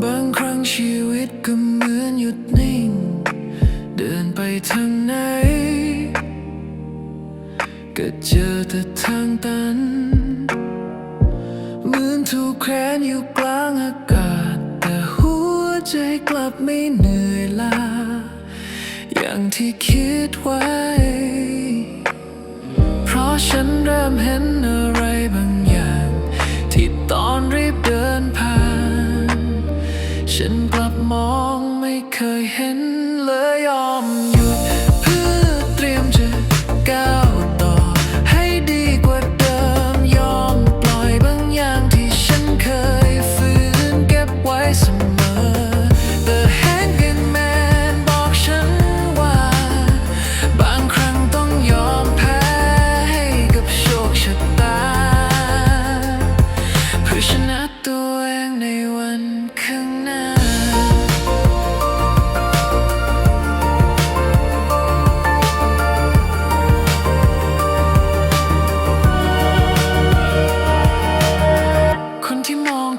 บางครั้งชีวิตก็เหมือนหยุดนิ่ง เดินไปทางไหน ก็เจอแต่ทางตัน เหมือนถูกแขวนอยู่กลางอากาศ แต่หัวใจกลับไม่เหนื่อยล้าอย่างที่คิดไว้ เพราะฉันเริ่มเห็นอะไร ฉันกลับมองไม่เคยเห็นเลยยอมอยุ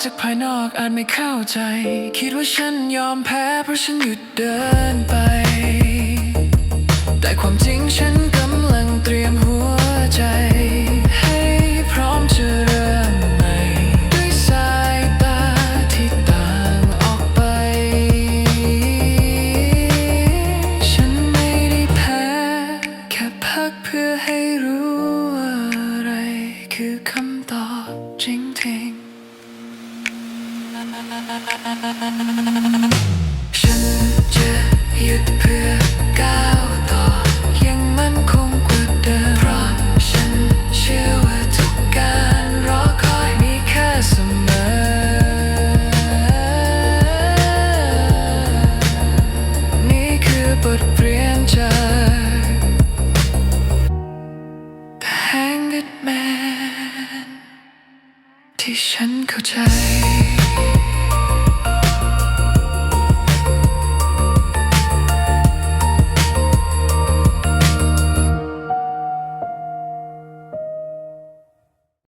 จากภายนอกอาจไม่เข้าใจ คิดว่าฉันยอมแพ้เพราะฉันหยุดเดินไป ฉันจะหยุดเพื่อก้าวต่อ ยังมั่นคงกว่าเดิมเพราะฉันเชื่อว่าทุกการรอคอยมีค่เสมอ นี่คือบทเรียนจ The Hanged Man ที่ฉันเข้าใจ